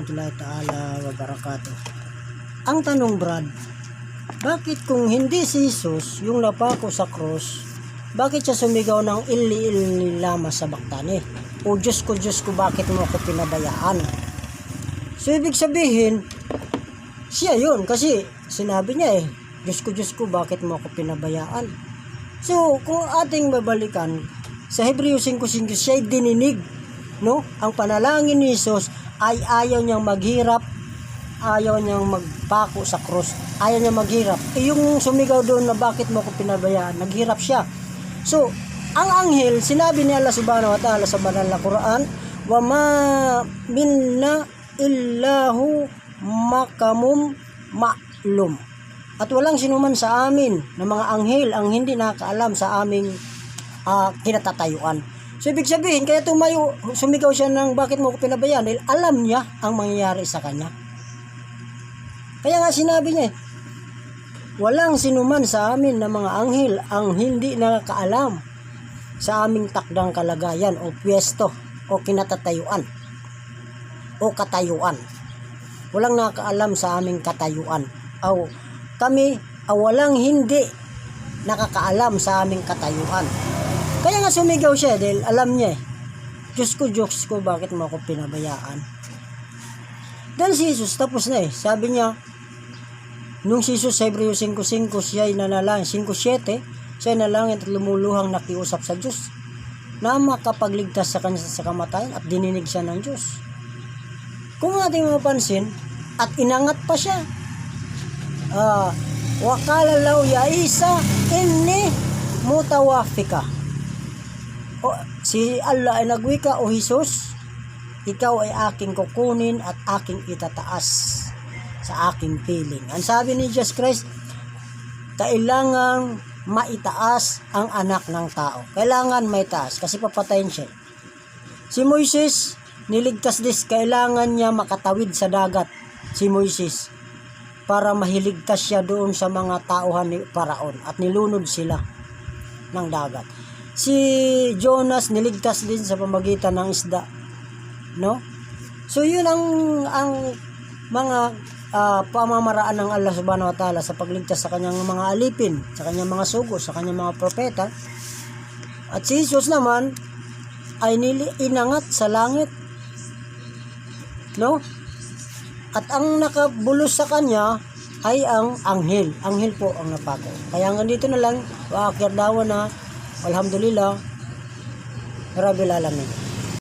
warahmatullahi ta'ala wa barakatuh. Ang tanong Brad, bakit kung hindi si Jesus yung napako sa cross, bakit siya sumigaw ng ili-ili lama sa baktani? O Diyos ko, Diyos ko, bakit mo ako pinabayaan? So, ibig sabihin, siya yun. Kasi, sinabi niya eh, Diyos ko, Diyos ko, bakit mo ako pinabayaan? So, kung ating babalikan, sa Hebreo 5.5, siya'y dininig, no? Ang panalangin ni Jesus ay ayaw niyang maghirap, ayaw niyang magpako sa krus, ayaw niyang maghirap. Eh, yung sumigaw doon na bakit mo ako pinabayaan, naghirap siya. So, ang anghel, sinabi ni Allah subhanahu wa ta'ala sa banal na Quran, wa ma minna illahu makamum ma'lum. At walang sinuman sa amin na mga anghel ang hindi nakakaalam sa aming ah, kinatatayuan. So, ibig sabihin, kaya tumayo, sumigaw siya ng bakit mo ko pinabayaan dahil alam niya ang mangyayari sa kanya. Kaya nga sinabi niya, walang sinuman sa amin na mga anghel ang hindi nakakaalam sa aming takdang kalagayan o pwesto o kinatatayuan o katayuan. Walang nakakaalam sa aming katayuan. O kami, ah, walang hindi nakakaalam sa aming katayuan. Kaya nga sumigaw siya dahil alam niya eh. Diyos ko, Diyos ko, bakit mo ako pinabayaan? Dahil si Jesus, tapos na eh. Sabi niya, nung si Jesus Hebreo 5.5, siya ay nanalangin, 5.7, siya ay nalangin at lumuluhang nakiusap sa Diyos na makapagligtas sa kanya sa kamatayan at dininig siya ng Diyos. Kung ating mapansin, at inangat pa siya. Ah, wakala law ya Isa inni mutawafika. O, si Allah ay nagwika, O Jesus, ikaw ay aking kukunin at aking itataas sa aking piling. Ang sabi ni Jesus Christ, kailangang maitaas ang anak ng tao. Kailangan maitaas kasi papatayin siya. Si Moises, niligtas dis, kailangan niya makatawid sa dagat. Si Moises, para mahiligtas siya doon sa mga tauhan ni Paraon at nilunod sila ng dagat. Si Jonas niligtas din sa pamagitan ng isda. No? So yun ang ang mga ah, pamamaraan ng Allah Subhanahu wa Ta'ala sa pagligtas sa kanyang mga alipin, sa kanyang mga sugo, sa kanyang mga propeta. At si Jesus naman ay nili inangat sa langit. No? At ang nakabulos sa kanya ay ang anghel. Anghel po ang napako. Kaya nga dito na lang, waakir daw na, alhamdulillah, Rabbil alamin.